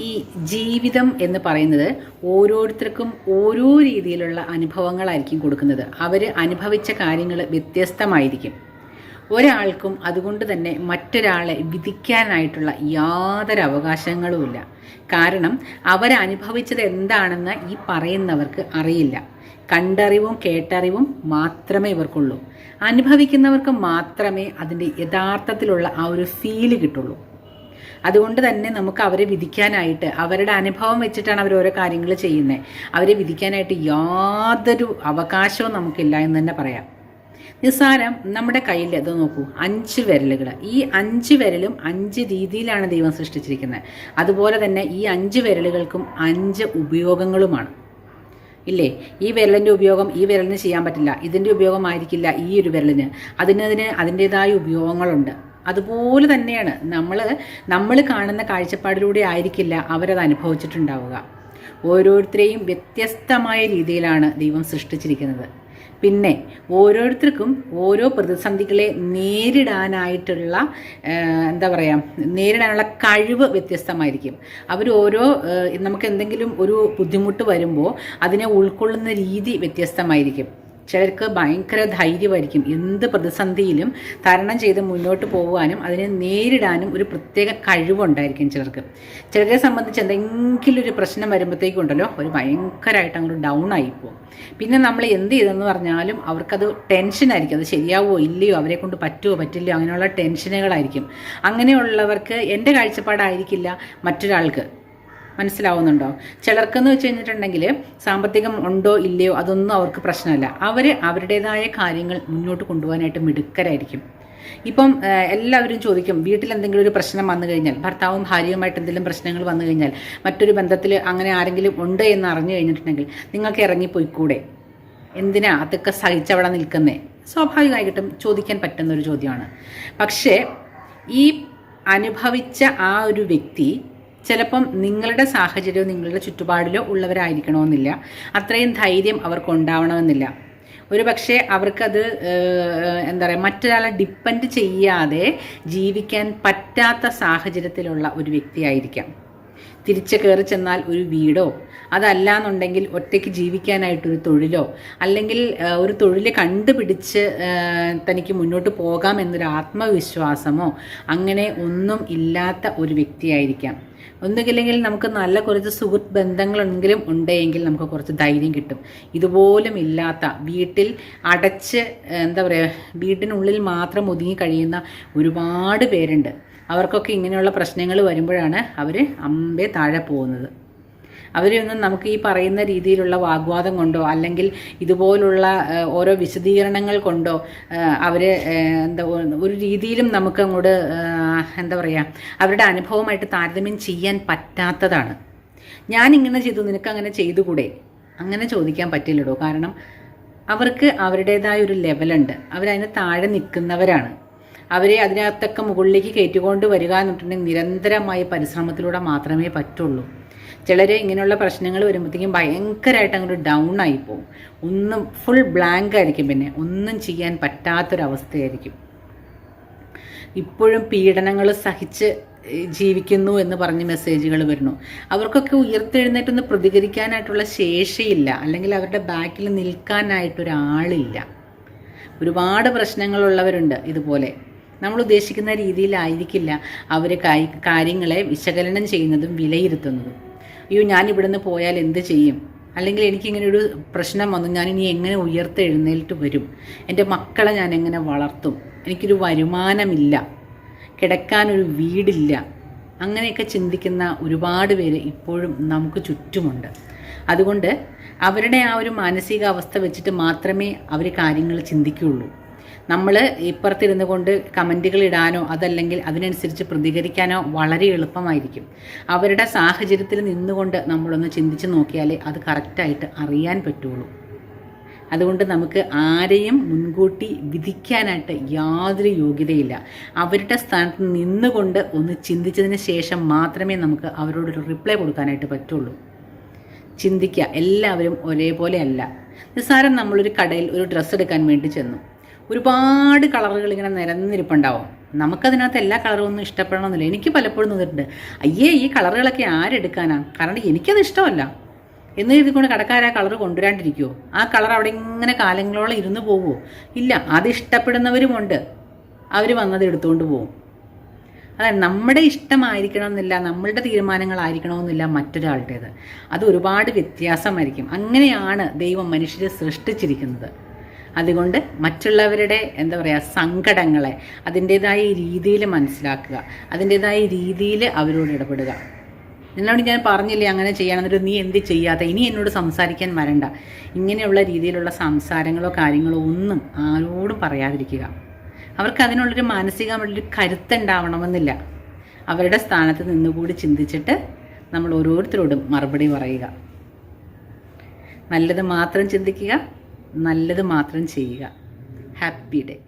ഈ ജീവിതം എന്ന് പറയുന്നത് ഓരോരുത്തർക്കും ഓരോ രീതിയിലുള്ള അനുഭവങ്ങളായിരിക്കും കൊടുക്കുന്നത്. അവർ അനുഭവിച്ച കാര്യങ്ങൾ വ്യത്യസ്തമായിരിക്കും. ഒരാൾക്കും അതുകൊണ്ട് തന്നെ മറ്റൊരാളെ വിധിക്കാനായിട്ടുള്ള യാതൊരു അവകാശങ്ങളുമില്ല കാരണം അവരനുഭവിച്ചത് എന്താണെന്ന് ഈ പറയുന്നവർക്ക് അറിയില്ല. കണ്ടറിവും കേട്ടറിവും മാത്രമേ ഇവർക്കുള്ളൂ. അനുഭവിക്കുന്നവർക്ക് മാത്രമേ അതിന്റെ യഥാർത്ഥത്തിലുള്ള ആ ഒരു ഫീൽ കിട്ടുള്ളൂ. അതുകൊണ്ട് തന്നെ നമുക്ക് അവരെ വിധിക്കാനായിട്ട് അവരുടെ അനുഭവം വെച്ചിട്ടാണ് അവർ ഓരോ കാര്യങ്ങൾ ചെയ്യുന്നത് അവരെ വിധിക്കാനായിട്ട് യാതൊരു അവകാശവും നമുക്കില്ല എന്ന് തന്നെ പറയാം. നിസ്സാരം നമ്മുടെ കയ്യിൽ അത് നോക്കൂ അഞ്ച് വിരലുകൾ. ഈ അഞ്ച് വിരലും അഞ്ച് രീതിയിലാണ് ദൈവം സൃഷ്ടിച്ചിരിക്കുന്നത്. അതുപോലെ തന്നെ ഈ അഞ്ച് വിരലുകൾക്കും അഞ്ച് ഉപയോഗങ്ങളുമാണ്. ഇല്ലേ? ഈ വിരലിന്റെ ഉപയോഗം ഈ വിരലിന് ചെയ്യാൻ പറ്റില്ല. ഇതിന്റെ ഉപയോഗമായിരിക്കില്ല ഈ ഒരു വിരലിന്. അതിനതിന് അതിന്റേതായ ഉപയോഗങ്ങളുണ്ട്. അതുപോലെ തന്നെയാണ് നമ്മൾ നമ്മൾ കാണുന്ന കാഴ്ചപ്പാടിലൂടെ ആയിരിക്കില്ല അവരത് അനുഭവിച്ചിട്ടുണ്ടാവുക. ഓരോരുത്തരെയും വ്യത്യസ്തമായ രീതിയിലാണ് ദൈവം സൃഷ്ടിച്ചിരിക്കുന്നത്. പിന്നെ ഓരോരുത്തർക്കും ഓരോ പ്രതിസന്ധികളെ നേരിടാനായിട്ടുള്ള എന്താ പറയുക നേരിടാനുള്ള കഴിവ് വ്യത്യസ്തമായിരിക്കും. അവർ ഓരോ നമുക്ക് എന്തെങ്കിലും ഒരു ബുദ്ധിമുട്ട് വരുമ്പോൾ അതിനെ ഉൾക്കൊള്ളുന്ന രീതി വ്യത്യസ്തമായിരിക്കും. ചിലർക്ക് ഭയങ്കര ധൈര്യമായിരിക്കും. എന്ത് പ്രതിസന്ധിയിലും തരണം ചെയ്ത് മുന്നോട്ട് പോകുവാനും അതിനെ നേരിടാനും ഒരു പ്രത്യേക കഴിവുണ്ടായിരിക്കും ചിലർക്ക്. ചിലരെ സംബന്ധിച്ച് എന്തെങ്കിലും ഒരു പ്രശ്നം വരുമ്പോഴത്തേക്കുണ്ടല്ലോ ഒരു ഭയങ്കരമായിട്ട് അങ്ങോട്ട് ഡൗൺ ആയിപ്പോവും പിന്നെ നമ്മൾ എന്ത് ചെയ്തെന്ന് പറഞ്ഞാലും അവർക്കത് ടെൻഷനായിരിക്കും അത് ശരിയാവോ ഇല്ലയോ അവരെ കൊണ്ട് പറ്റുമോ പറ്റില്ലയോ അങ്ങനെയുള്ള ടെൻഷനുകളായിരിക്കും അങ്ങനെയുള്ളവർക്ക് എന്റെ കാഴ്ചപ്പാടായിരിക്കില്ല മറ്റൊരാൾക്ക്. മനസ്സിലാവുന്നുണ്ടോ? ചിലർക്കെന്ന് വെച്ച് കഴിഞ്ഞിട്ടുണ്ടെങ്കിൽ സാമ്പത്തികം ഉണ്ടോ ഇല്ലയോ അതൊന്നും അവർക്ക് പ്രശ്നമല്ല. അവർ അവരുടേതായ കാര്യങ്ങൾ മുന്നോട്ട് കൊണ്ടുപോകാനായിട്ട് മിടുക്കരായിരിക്കും. ഇപ്പം എല്ലാവരും ചോദിക്കും വീട്ടിൽ എന്തെങ്കിലും ഒരു പ്രശ്നം വന്നു കഴിഞ്ഞാൽ ഭർത്താവും ഭാര്യയുമായിട്ട് എന്തെങ്കിലും പ്രശ്നങ്ങൾ വന്നു കഴിഞ്ഞാൽ മറ്റൊരു ബന്ധത്തിൽ അങ്ങനെ ആരെങ്കിലും ഉണ്ട് എന്ന് അറിഞ്ഞു കഴിഞ്ഞിട്ടുണ്ടെങ്കിൽ നിങ്ങൾക്ക് ഇറങ്ങിപ്പോയിക്കൂടെ? എന്തിനാ അതൊക്കെ സഹിച്ചവിടെ നിൽക്കുന്നേ? സ്വാഭാവികമായിട്ടും ചോദിക്കാൻ പറ്റുന്ന ഒരു ചോദ്യമാണ്. പക്ഷേ ഈ അനുഭവിച്ച ആ ഒരു വ്യക്തി ചിലപ്പം നിങ്ങളുടെ സാഹചര്യവും നിങ്ങളുടെ ചുറ്റുപാടിലോ ഉള്ളവരായിരിക്കണമെന്നില്ല. അത്രയും ധൈര്യം അവർക്ക് ഉണ്ടാവണമെന്നില്ല ഒരു പക്ഷേ അവർക്കത് എന്താ പറയുക മറ്റൊരാളെ ഡിപ്പെൻഡ് ചെയ്യാതെ ജീവിക്കാൻ പറ്റാത്ത സാഹചര്യത്തിലുള്ള ഒരു വ്യക്തിയായിരിക്കാം. തിരിച്ചു കയറി ചെന്നാൽ ഒരു വീടോ അതല്ല എന്നുണ്ടെങ്കിൽ ഒറ്റയ്ക്ക് ജീവിക്കാനായിട്ടൊരു തൊഴിലോ അല്ലെങ്കിൽ ഒരു തൊഴിൽ കണ്ടുപിടിച്ച് തനിക്ക് മുന്നോട്ട് പോകാം എന്നൊരു ആത്മവിശ്വാസമോ അങ്ങനെ ഒന്നും ഇല്ലാത്ത ഒരു വ്യക്തിയായിരിക്കാം. ഒന്നുകില്ലെങ്കിൽ നമുക്ക് നല്ല കുറച്ച് സുഹൃത്ത് ബന്ധങ്ങളെങ്കിലും ഉണ്ടെങ്കിൽ നമുക്ക് കുറച്ച് ധൈര്യം കിട്ടും. ഇതുപോലും ഇല്ലാത്ത വീട്ടിൽ അടച്ച് എന്താ പറയുക വീട്ടിനുള്ളിൽ മാത്രം ഒതുങ്ങി കഴിയുന്ന ഒരുപാട് പേരുണ്ട്. അവർക്കൊക്കെ ഇങ്ങനെയുള്ള പ്രശ്നങ്ങൾ വരുമ്പോഴാണ് അവർ അമ്പേ താഴെ പോകുന്നത്. അവരെയൊന്നും നമുക്ക് ഈ പറയുന്ന രീതിയിലുള്ള വാഗ്വാദം കൊണ്ടോ അല്ലെങ്കിൽ ഇതുപോലുള്ള ഓരോ വിശദീകരണങ്ങൾ കൊണ്ടോ അവരെ എന്താ ഒരു രീതിയിലും നമുക്ക് അങ്ങോട്ട് എന്താ പറയുക അവരുടെ അനുഭവമായിട്ട് താരതമ്യം ചെയ്യാൻ പറ്റാത്തതാണ്. ഞാൻ ഇങ്ങനെ ചെയ്തു നിനക്ക് അങ്ങനെ ചെയ്തുകൂടെ? അങ്ങനെ ചോദിക്കാൻ പറ്റില്ലടോ. കാരണം അവർക്ക് അവരുടേതായ ഒരു ലെവലുണ്ട്. അവരതിന് താഴെ നിൽക്കുന്നവരാണ്. അവരെ അതിനകത്തൊക്കെ മുകളിലേക്ക് കയറ്റിക്കൊണ്ട് വരിക എന്നിട്ടുണ്ടെങ്കിൽ നിരന്തരമായ പരിശ്രമത്തിലൂടെ മാത്രമേ പറ്റുള്ളൂ. ചിലർ ഇങ്ങനെയുള്ള പ്രശ്നങ്ങൾ വരുമ്പോഴത്തേക്കും ഭയങ്കരമായിട്ട് അങ്ങോട്ട് ഡൗൺ ആയി പോകും. ഒന്നും ഫുൾ ബ്ലാങ്ക് ആയിരിക്കും പിന്നെ. ഒന്നും ചെയ്യാൻ പറ്റാത്തൊരവസ്ഥയായിരിക്കും. ഇപ്പോഴും പീഡനങ്ങൾ സഹിച്ച് ജീവിക്കുന്നു എന്ന് പറഞ്ഞ് മെസ്സേജുകൾ വരുന്നു. അവർക്കൊക്കെ ഉയർത്തെഴുന്നേറ്റൊന്ന് പ്രതികരിക്കാനായിട്ടുള്ള ശേഷിയില്ല. അല്ലെങ്കിൽ അവരുടെ ബാക്കിൽ നിൽക്കാനായിട്ടൊരാളില്ല. ഒരുപാട് പ്രശ്നങ്ങളുള്ളവരുണ്ട് ഇതുപോലെ. നമ്മൾ ഉദ്ദേശിക്കുന്ന രീതിയിലായിരിക്കില്ല അവർ കാര്യങ്ങളെ വിശകലനം ചെയ്യുന്നതും വിലയിരുത്തുന്നതും. അയ്യോ ഞാൻ ഇവിടുന്ന് പോയാൽ എന്ത് ചെയ്യും? അല്ലെങ്കിൽ എനിക്കിങ്ങനെ ഒരു പ്രശ്നം വന്നു ഞാൻ ഇനി എങ്ങനെ ഉയർത്തെഴുന്നേൽട്ട് വരും? എന്റെ മക്കളെ ഞാൻ എങ്ങനെ വളർത്തും? എനിക്കൊരു വരുമാനമില്ല. കിടക്കാനൊരു വീടില്ല. അങ്ങനെയൊക്കെ ചിന്തിക്കുന്ന ഒരുപാട് പേര് ഇപ്പോഴും നമുക്ക് ചുറ്റുമുണ്ട്. അതുകൊണ്ട് അവരുടെ ആ ഒരു മാനസികാവസ്ഥ വെച്ചിട്ട് മാത്രമേ അവർ കാര്യങ്ങൾ ചിന്തിക്കുകയുള്ളൂ നമ്മൾ ഇപ്പുറത്തിരുന്നു കൊണ്ട് കമന്റുകൾ ഇടാനോ അതല്ലെങ്കിൽ അതിനനുസരിച്ച് പ്രതികരിക്കാനോ വളരെ എളുപ്പമായിരിക്കും. അവരുടെ സാഹചര്യത്തിൽ നിന്നുകൊണ്ട് നമ്മളൊന്ന് ചിന്തിച്ച് നോക്കിയാലേ അത് കറക്റ്റായിട്ട് അറിയാൻ പറ്റുള്ളൂ. അതുകൊണ്ട് നമുക്ക് ആരെയും മുൻകൂട്ടി വിധിക്കാനായിട്ട് യാതൊരു യോഗ്യതയില്ല. അവരുടെ സ്ഥാനത്ത് നിന്നുകൊണ്ട് ഒന്ന് ചിന്തിച്ചതിന് ശേഷം മാത്രമേ നമുക്ക് അവരോടൊരു റിപ്ലൈ കൊടുക്കാനായിട്ട് പറ്റുള്ളൂ. ചിന്തിക്കുക. എല്ലാവരും ഒരേപോലെ അല്ല. നിസ്സാരം നമ്മളൊരു കടയിൽ ഒരു ഡ്രസ്സ് എടുക്കാൻ വേണ്ടി ചെന്നു. ഒരുപാട് കളറുകൾ ഇങ്ങനെ നിരന്നിരിപ്പുണ്ടാവും നമുക്കതിനകത്ത് എല്ലാ കളറും ഒന്നും ഇഷ്ടപ്പെടണമെന്നില്ല. എനിക്ക് പലപ്പോഴും തോന്നിയിട്ടുണ്ട് അയ്യേ ഈ കളറുകളൊക്കെ ആരെടുക്കാനാ? കാരണം എനിക്കത് ഇഷ്ടമല്ല. എന്ന് കരുതിക്കൊണ്ട് കടക്കാർ ആ കളർ കൊണ്ടുവരാണ്ടിരിക്കുമോ ആ കളർ അവിടെ ഇങ്ങനെ കാലങ്ങളോളം ഇരുന്ന് പോകുമോ ഇല്ല അത് ഇഷ്ടപ്പെടുന്നവരുമുണ്ട്. അവർ വന്നത് എടുത്തുകൊണ്ട് പോകും അതാണ് നമ്മുടെ ഇഷ്ടമായിരിക്കണം എന്നില്ല നമ്മളുടെ തീരുമാനങ്ങളായിരിക്കണമെന്നില്ല മറ്റൊരാളുടേത്. അത് ഒരുപാട് വ്യത്യാസമായിരിക്കും. അങ്ങനെയാണ് ദൈവം മനുഷ്യരെ സൃഷ്ടിച്ചിരിക്കുന്നത്. അതുകൊണ്ട് മറ്റുള്ളവരുടെ എന്താ പറയുക സങ്കടങ്ങളെ അതിന്റേതായ രീതിയിൽ മനസ്സിലാക്കുക. അതിന്റേതായ രീതിയിൽ അവരോട് ഇടപെടുക. നിന്നോട് ഞാൻ പറഞ്ഞില്ലേ അങ്ങനെ എന്നിട്ട് നീ എന്ത് ചെയ്യാത്ത? ഇനി എന്നോട് സംസാരിക്കാൻ വരണ്ട. ഇങ്ങനെയുള്ള രീതിയിലുള്ള സംസാരങ്ങളോ കാര്യങ്ങളോ ഒന്നും ആരോടും പറയാതിരിക്കുക. അവർക്ക് അതിനുള്ളൊരു മാനസികമായിട്ടുള്ളൊരു കരുത്തുണ്ടാവണമെന്നില്ല. അവരുടെ സ്ഥാനത്ത് നിന്നുകൂടി ചിന്തിച്ചിട്ട് നമ്മൾ ഓരോരുത്തരോടും മറുപടി പറയുക. നല്ലത് മാത്രം ചിന്തിക്കുക. നല്ലത് മാത്രം ചെയ്യുക. Happy day